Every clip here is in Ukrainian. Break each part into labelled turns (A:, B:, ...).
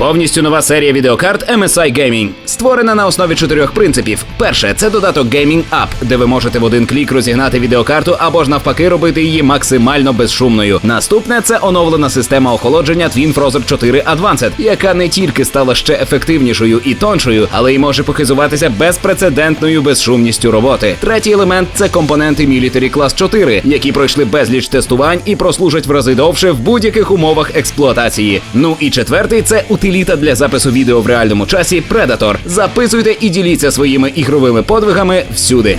A: Повністю нова серія відеокарт MSI Gaming, створена на основі чотирьох принципів. Перше це додаток Gaming App, де ви можете в один клік розігнати відеокарту або ж навпаки робити її максимально безшумною. Наступне це оновлена система охолодження Twin Frozer 4 Advanced, яка не тільки стала ще ефективнішою і тоншою, але й може похизуватися безпрецедентною безшумністю роботи. Третій елемент це компоненти Military Class 4, які пройшли безліч тестувань і прослужать в рази довше в будь-яких умовах експлуатації. Ну і четвертий це утиліта для запису відео в реальному часі Predator. Записуйте і діліться своїми ігровими подвигами всюди.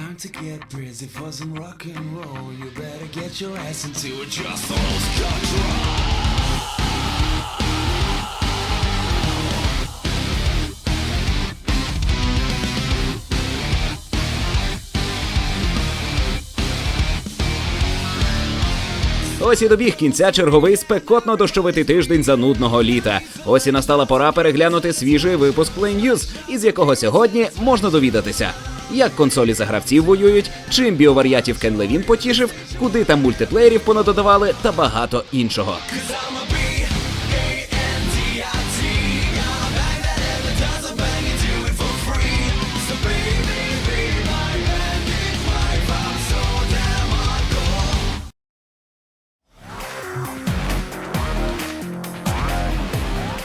B: Time to get busy for some rock and roll. You better get your ass into it, just almost control.
A: Ось і добіг кінця черговий спекотно дощовитий тиждень занудного літа. Ось і настала пора переглянути свіжий випуск Play News, із якого сьогодні можна довідатися. Як консолі за гравців воюють, чим біоваріатів Кен Левін потішив, куди там мультиплеєрів понадодавали та багато іншого.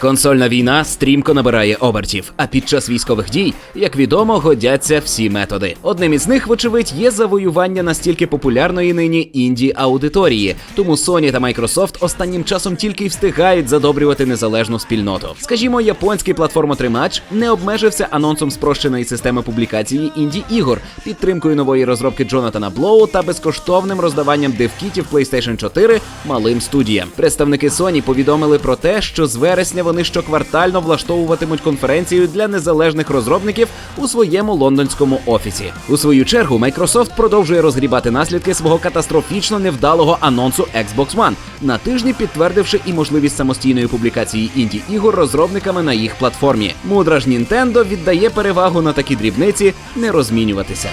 A: Консольна війна стрімко набирає обертів, а під час військових дій, як відомо, годяться всі методи. Одним із них, вочевидь, є завоювання настільки популярної нині інді аудиторії. Тому Sony та Microsoft останнім часом тільки й встигають задобрювати незалежну спільноту. Скажімо, японський платформотримач не обмежився анонсом спрощеної системи публікації інді ігор, підтримкою нової розробки Джонатана Блоу та безкоштовним роздаванням девкітів PlayStation 4 малим студіям. Представники Sony повідомили про те, що з вересня вони щоквартально влаштовуватимуть конференцію для незалежних розробників у своєму лондонському офісі. У свою чергу Microsoft продовжує розгрібати наслідки свого катастрофічно невдалого анонсу Xbox One, на тижні підтвердивши і можливість самостійної публікації інді ігор розробниками на їх платформі. Мудра ж Nintendo віддає перевагу на такі дрібниці не розмінюватися.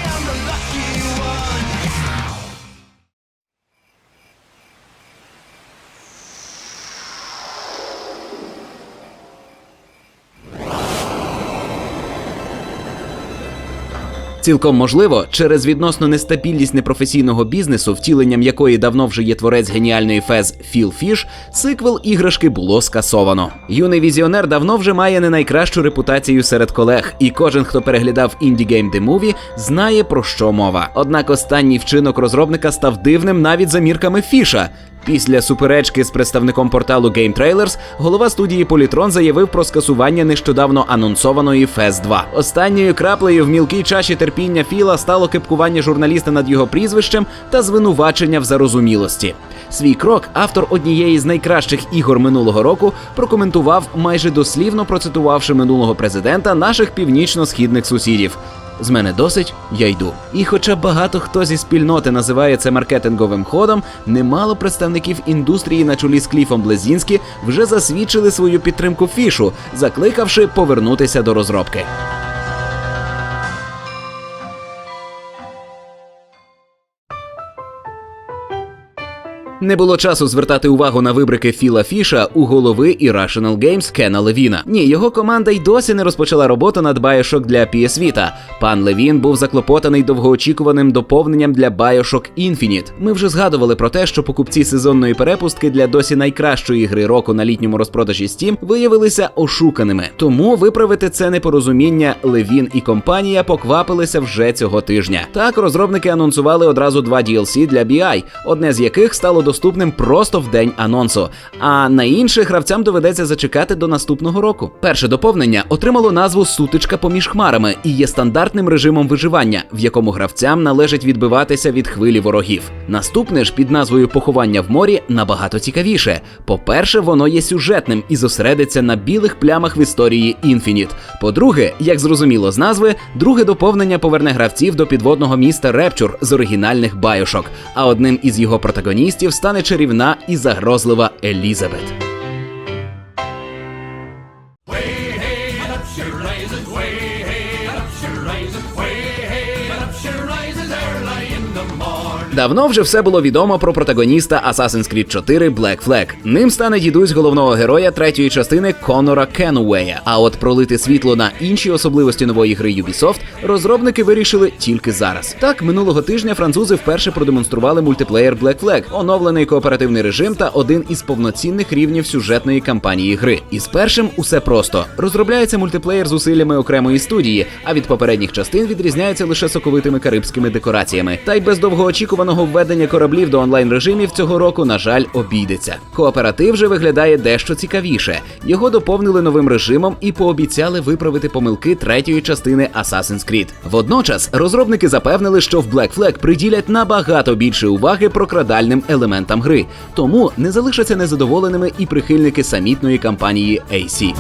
A: Цілком можливо, через відносно нестабільність непрофесійного бізнесу, втіленням якої давно вже є творець геніальної фез Філ Фіш, сиквел іграшки було скасовано. Юний візіонер давно вже має не найкращу репутацію серед колег, і кожен, хто переглядав Indie Game The Movie, знає про що мова. Однак останній вчинок розробника став дивним навіть за мірками Фіша. Після суперечки з представником порталу Game Trailers голова студії Polytron заявив про скасування нещодавно анонсованої FES 2. Останньою краплею в мілкій чаші терпіння Філа стало кепкування журналіста над його прізвищем та звинувачення в зарозумілості. Свій крок автор однієї з найкращих ігор минулого року прокоментував майже дослівно процитувавши минулого президента наших північно-східних сусідів. З мене досить, я йду. І хоча багато хто зі спільноти називає це маркетинговим ходом, немало представників індустрії на чолі з Кліфом Блезінські вже засвідчили свою підтримку фішу, закликавши повернутися до розробки. Не було часу звертати увагу на вибрики Філа Фіша у голови Irrational Games Кена Левіна. Ні, його команда й досі не розпочала роботу над Bioshock для PS Vita. Пан Левін був заклопотаний довгоочікуваним доповненням для Bioshock Infinite. Ми вже згадували про те, що покупці сезонної перепустки для досі найкращої гри року на літньому розпродажі Steam виявилися ошуканими. Тому виправити це непорозуміння Левін і компанія поквапилися вже цього тижня. Так розробники анонсували одразу два DLC для BI, одне з яких стало доступним просто в день анонсу. А на інших гравцям доведеться зачекати до наступного року. Перше доповнення отримало назву Сутичка поміж хмарами і є стандартним режимом виживання, в якому гравцям належить відбиватися від хвилі ворогів. Наступне ж під назвою Поховання в морі набагато цікавіше. По-перше, воно є сюжетним і зосередиться на білих плямах в історії Infinite. По-друге, як зрозуміло з назви, друге доповнення поверне гравців до підводного міста Репчур з оригінальних байошок. А одним із його протагоністів стане чарівна і загрозлива Елізабет. Давно вже все було відомо про протагоніста Assassin's Creed 4 Black Flag. Ним стане дідусь головного героя третьої частини Конора Кенуея. А от пролити світло на інші особливості нової гри Ubisoft розробники вирішили тільки зараз. Так, минулого тижня французи вперше продемонстрували мультиплеєр Black Flag, оновлений кооперативний режим та один із повноцінних рівнів сюжетної кампанії гри. І з першим усе просто розробляється мультиплеєр з усиллями окремої студії, а від попередніх частин відрізняється лише соковитими карибськими декораціями. Та й без довгоочікуваного введення кораблів до онлайн режимів цього року, на жаль, обійдеться. Кооператив же виглядає дещо цікавіше. Його доповнили новим режимом і пообіцяли виправити помилки третьої частини Assassin's Creed. Водночас розробники запевнили, що в Black Flag приділять набагато більше уваги прокрадальним елементам гри, тому не залишаться незадоволеними і прихильники самітної кампанії AC.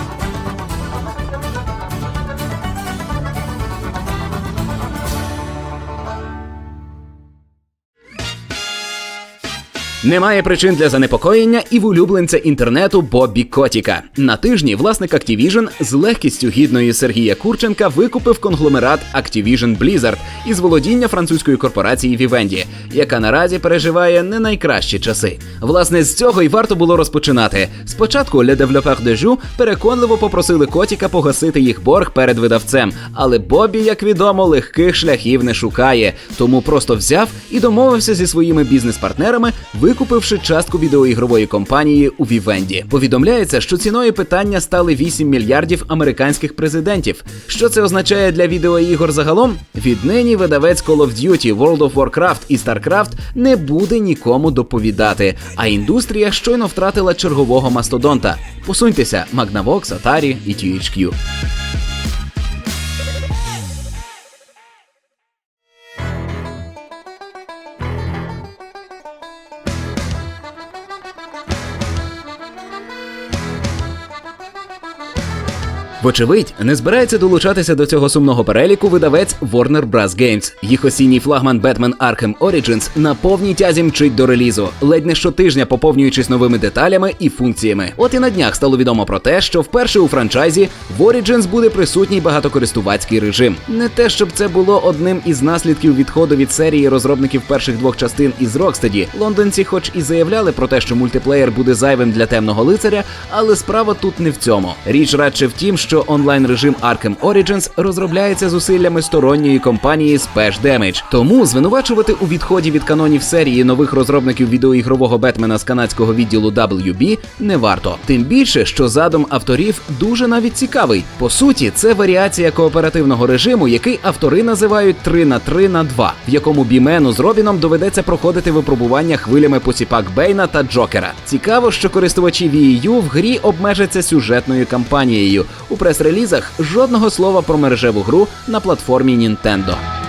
A: Немає причин для занепокоєння і в улюбленця інтернету Бобі Котіка. На тижні власник Activision з легкістю гідної Сергія Курченка викупив конгломерат Activision Blizzard із володіння французької корпорації Vivendi, яка наразі переживає не найкращі часи. Власне, з цього й варто було розпочинати. Спочатку Le Développeur de Jeux переконливо попросили Котіка погасити їх борг перед видавцем, але Бобі, як відомо, легких шляхів не шукає, тому просто взяв і домовився зі своїми бізнес-партнерами, викупивши частку відеоігрової компанії у Вівенді. Повідомляється, що ціною питання стали 8 мільярдів американських президентів. Що це означає для відеоігор загалом? Віднині видавець Call of Duty, World of Warcraft і StarCraft не буде нікому доповідати. А індустрія щойно втратила чергового мастодонта. Посуньтеся, Magnavox, Atari і THQ. Вочевидь, не збирається долучатися до цього сумного переліку видавець Warner Bros. Games. Їх осінній флагман Batman Arkham Origins на повній тязі мчить до релізу, ледь не щотижня поповнюючись новими деталями і функціями. От і на днях стало відомо про те, що вперше у франчайзі в Origins буде присутній багатокористувацький режим. Не те, щоб це було одним із наслідків відходу від серії розробників перших двох частин із Rocksteady. Лондонці, хоч і заявляли про те, що мультиплеєр буде зайвим для темного лицаря, але справа тут не в цьому. Річ радше в тім, що онлайн режим Arkham Origins розробляється зусиллями сторонньої компанії Splash Damage. Тому звинувачувати у відході від канонів серії нових розробників відеоігрового Бетмена з канадського відділу WB не варто. Тим більше, що задум авторів дуже навіть цікавий. По суті, це варіація кооперативного режиму, який автори називають 3 на 3 на 2, в якому Бімену з Робіном доведеться проходити випробування хвилями посіпак Бейна та Джокера. Цікаво, що користувачі Wii в грі обмежаться сюжетною кампанією. У прес-релізах жодного слова про мережеву гру на платформі Nintendo.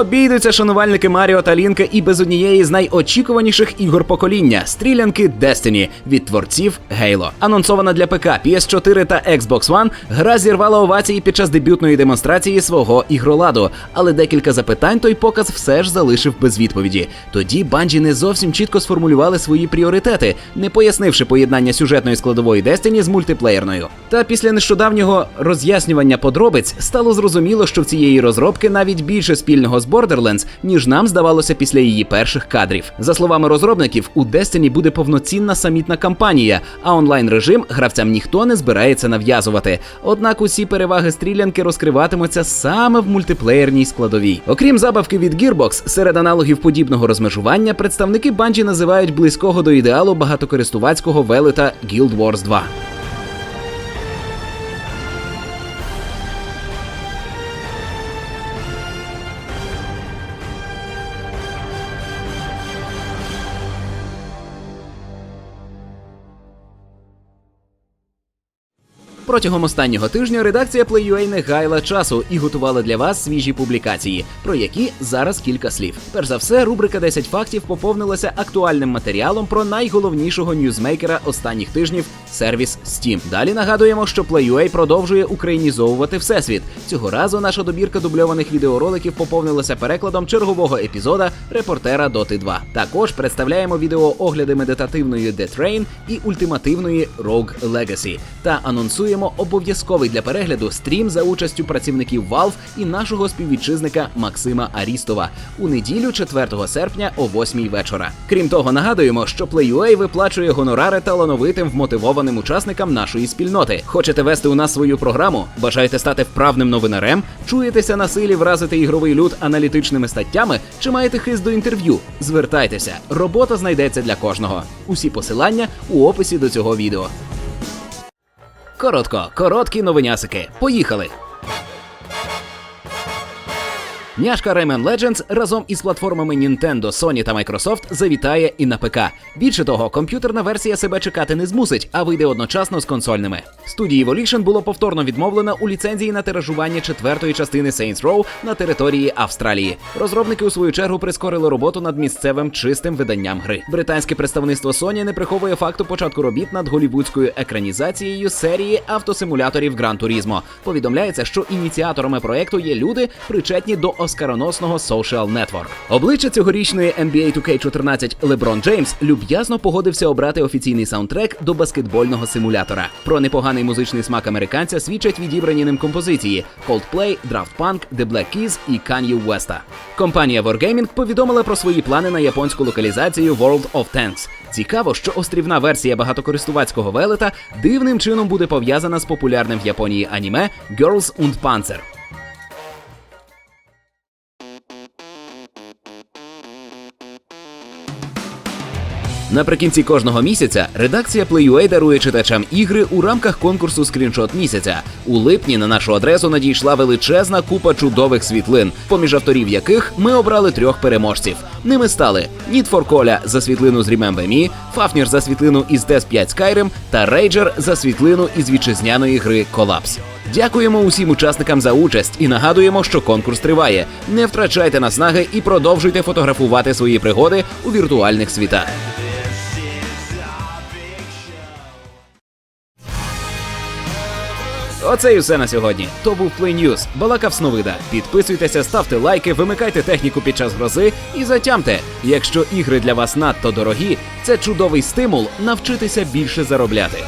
A: Обійдуться шанувальники Маріо та Лінка і без однієї з найочікуваніших ігор покоління стрілянки Destiny від творців Halo. Анонсована для ПК, PS4 та Xbox One, гра зірвала овації під час дебютної демонстрації свого ігроладу. Але декілька запитань той показ все ж залишив без відповіді. Тоді Банджі не зовсім чітко сформулювали свої пріоритети, не пояснивши поєднання сюжетної складової Destiny з мультиплеєрною. Та після нещодавнього роз'яснювання подробиць стало зрозуміло, що в цієї розробки навіть більше спільного з Borderlands, ніж нам здавалося після її перших кадрів. За словами розробників, у Destiny буде повноцінна самітна кампанія, а онлайн режим гравцям ніхто не збирається нав'язувати. Однак усі переваги стрілянки розкриватимуться саме в мультиплеєрній складовій. Окрім забавки від Gearbox, серед аналогів подібного розмежування представники Bungie називають близького до ідеалу багатокористувацького велета Guild Wars 2. Протягом останнього тижня редакція Play.ua не гайла часу і готувала для вас свіжі публікації, про які зараз кілька слів. Перш за все, рубрика «10 фактів поповнилася актуальним матеріалом про найголовнішого ньюзмейкера останніх тижнів сервіс Steam. Далі нагадуємо, що Play.ua продовжує українізовувати всесвіт. Цього разу наша добірка дубльованих відеороликів поповнилася перекладом чергового епізода репортера Доти 2. Також представляємо відеоогляди медитативної Death Train і ультимативної Rogue Legacy. Та анонсуємо обов'язковий для перегляду стрім за участю працівників Valve і нашого співвітчизника Максима Арістова у неділю 4 серпня о 8 вечора. Крім того, нагадуємо, що Play.ua виплачує гонорари талановитим вмотивованим учасникам нашої спільноти. Хочете вести у нас свою програму? Бажаєте стати вправним новинарем? Чуєтеся на силі вразити ігровий люд аналітичними статтями? Чи маєте хист до інтерв'ю? Звертайтеся, робота знайдеться для кожного. Усі посилання у описі до цього відео. Коротко, короткі новинясики. Поїхали! Няшка Rayman Legends разом із платформами Nintendo, Sony та Microsoft завітає і на ПК. Більше того, комп'ютерна версія себе чекати не змусить, а вийде одночасно з консольними. Студії Evolution було повторно відмовлено у ліцензії на тиражування четвертої частини Saints Row на території Австралії. Розробники у свою чергу прискорили роботу над місцевим чистим виданням гри. Британське представництво Sony не приховує факту початку робіт над голівудською екранізацією серії автосимуляторів Gran Turismo. Повідомляється, що ініціаторами проекту є люди, причетні до оскароносного Social Network. Обличчя цьогорічної NBA 2K14 LeBron Джеймс люб'язно погодився обрати офіційний саундтрек до баскетбольного симулятора. Про непоганий музичний смак американця свідчать відібрані ним композиції Coldplay, Draft Punk, The Black Keys і Kanye West. Компанія Wargaming повідомила про свої плани на японську локалізацію World of Tanks. Цікаво, що острівна версія багатокористувацького велета дивним чином буде пов'язана з популярним в Японії аніме Girls und Panzer. Наприкінці кожного місяця редакція Play.ua дарує читачам ігри у рамках конкурсу Скріншот місяця. У липні на нашу адресу надійшла величезна купа чудових світлин, поміж авторів яких ми обрали трьох переможців. Ними стали Need for Cola за світлину з Remember Me, Fafnir за світлину із TES 5 Skyrim та Rager за світлину із вітчизняної гри Collapse. Дякуємо усім учасникам за участь і нагадуємо, що конкурс триває. Не втрачайте наснаги і продовжуйте фотографувати свої пригоди у віртуальних світах. Оце і все на сьогодні. То був Play News. Балакав Сновида. Підписуйтеся, ставте лайки, вимикайте техніку під час грози і затямте. Якщо ігри для вас надто дорогі, це чудовий стимул навчитися більше заробляти.